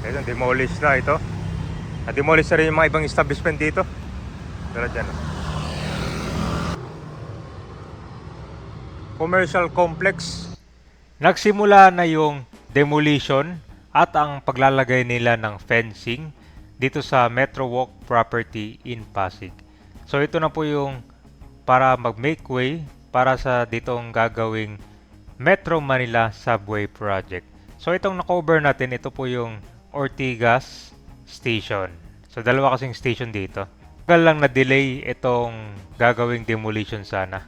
Ito, demolish na ito. Na-demolish na rin yung mga ibang establishment dito. Pero dyan. oh. Commercial complex. Nagsimula na yung demolition at ang paglalagay nila ng fencing dito sa Metro Walk property in Pasig. So ito na po yung para mag-make way para sa ditong gagawing Metro Manila Subway Project. So itong na-cover natin, ito po yung Ortigas Station. So dalawa kasing station dito. Tagal lang na-delay itong gagawing demolition sana.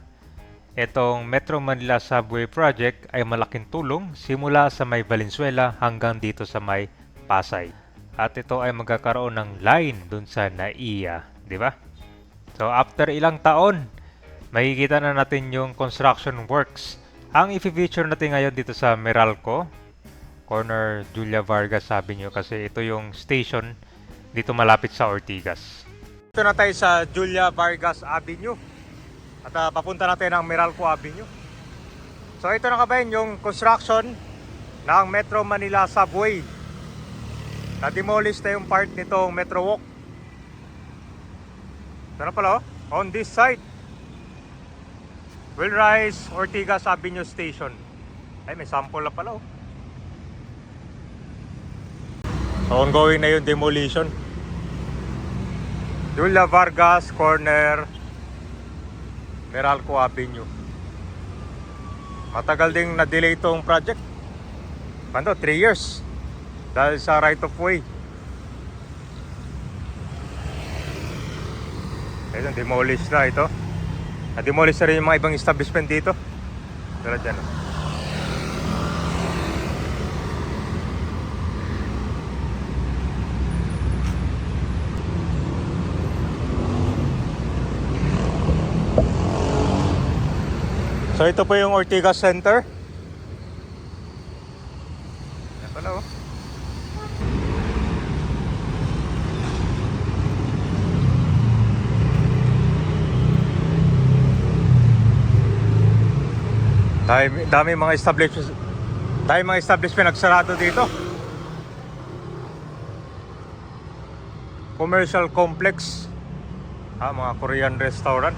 Itong Metro Manila Subway Project ay malaking tulong simula sa may Valenzuela hanggang dito sa may Pasay. At ito ay magkakaroon ng line dun sa NAIA, di ba? So after ilang taon, makikita na natin yung construction works. Ang i-feature natin ngayon dito sa Meralco, corner Julia Vargas sabi nyo kasi ito yung station dito malapit sa Ortigas. Ito na tayo sa Julia Vargas Avenue at ah, papunta natin ng Meralco Avenue. So ito na kabayan yung construction ng Metro Manila Subway. Na-demolish na yung part nitong Metro Walk. Ito na pala oh, on this side. Willrise Ortigas Avenue Station. Ay, may sample na pala oh. So, ongoing na yung demolition. Julia Vargas Corner Meralco Avenue. Matagal ding na-delay itong project. Ano, 3 years. Dahil sa right of way. Ito, demolish na ito. Na-demolish na rin yung mga ibang establishment dito. Pero dyan. oh. So ito po yung Ortigas Center. Yan pala oh. Dami, dami mga establishment dami mga establishment nagsarado dito. Commercial complex. Ah, mga Korean restaurant.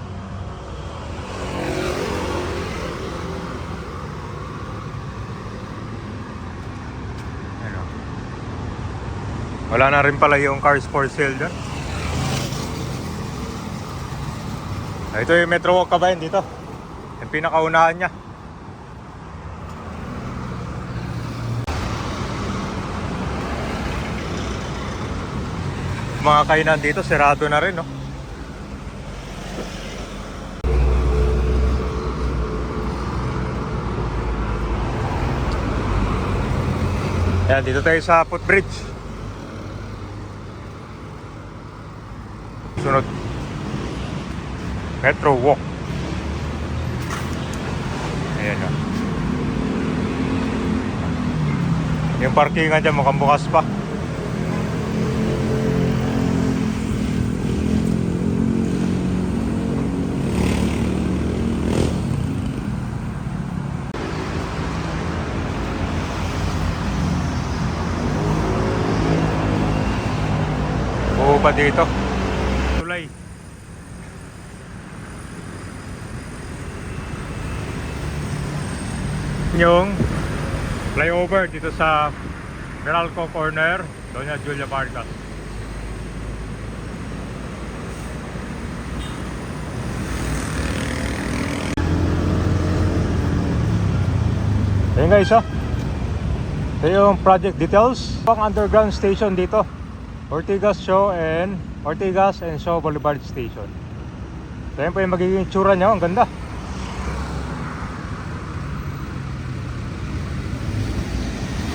Wala na rin pala yung cars for sale dyan. Ah, Ito yung Metro Walk kabayan dito. Yung pinakaunahan niya. Mga kainan dito, sirado na rin, no? Ayan, dito tayo sa footbridge. Metro Walk. Ayan o. Yung parkingan dyan mukhang bukas pa. Pa dito. Yung flyover dito sa Meralco Corner, Doña Julia Vargas. Ayun guys, oh. Ito yung project details. Ang underground station dito. Ortigas Show and Ortigas and Show Boulevard Station. So yan po yung magiging tsura niya. Ang ganda.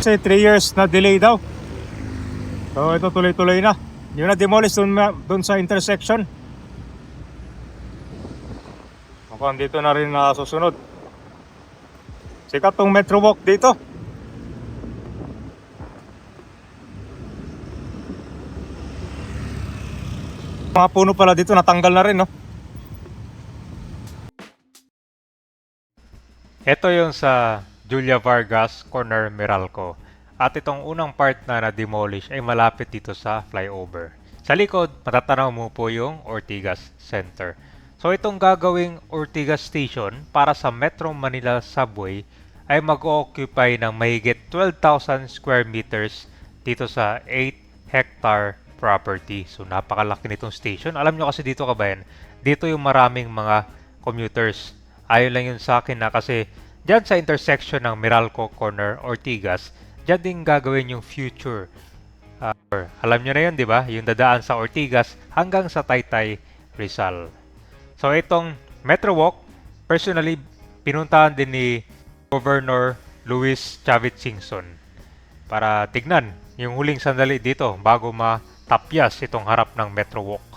Kasi 3 years na delay daw. So ito tuloy-tuloy na. Yung na-demolish dun, ma- dun sa intersection. Mukhang dito na rin na susunod. Sikat tong Metro Walk dito. Mga puno pala dito natanggal na rin, no? Ito yung sa Julia Vargas Corner Meralco. At itong unang part na na-demolish ay malapit dito sa flyover. Sa likod, matatanaw mo po yung Ortigas Center. So itong gagawing Ortigas Station para sa Metro Manila Subway ay mag-occupy ng mahigit 12,000 square meters dito sa 8 hectare property. So napakalaki nitong station. Alam nyo kasi dito kabayan, dito yung maraming mga commuters. Ayon lang yun sa akin na kasi dyan sa intersection ng Meralco Corner, Ortigas, dyan din gagawin yung future. Uh, alam nyo na yun, di ba? Yung dadaan sa Ortigas hanggang sa Taytay, Rizal. So itong Metro Walk, personally, pinuntahan din ni Governor Luis Chavez Singson para tignan yung huling sandali dito bago matapyas itong harap ng Metro Walk.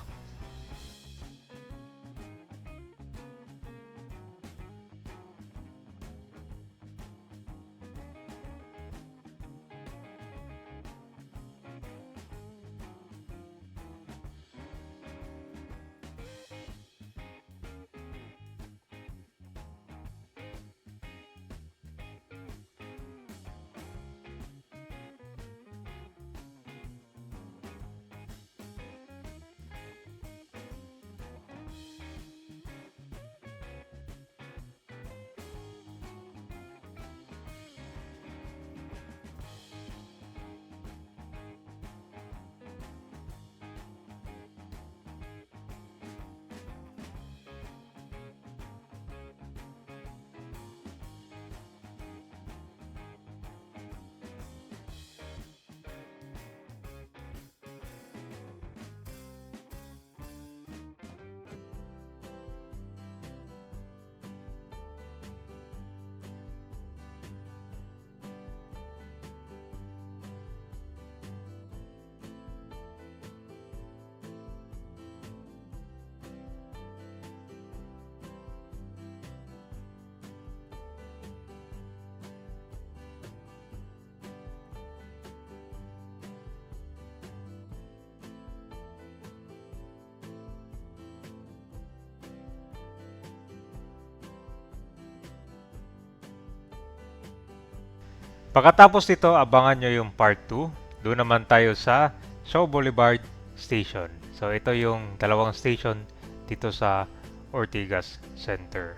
Pagkatapos nito, abangan nyo yung part 2. Doon naman tayo sa Shaw Boulevard Station. So ito yung dalawang station dito sa Ortigas Center.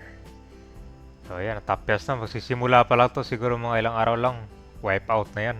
So ayan, tapyas na. Magsisimula pa lang to siguro mga ilang araw lang. Wipe out na yan.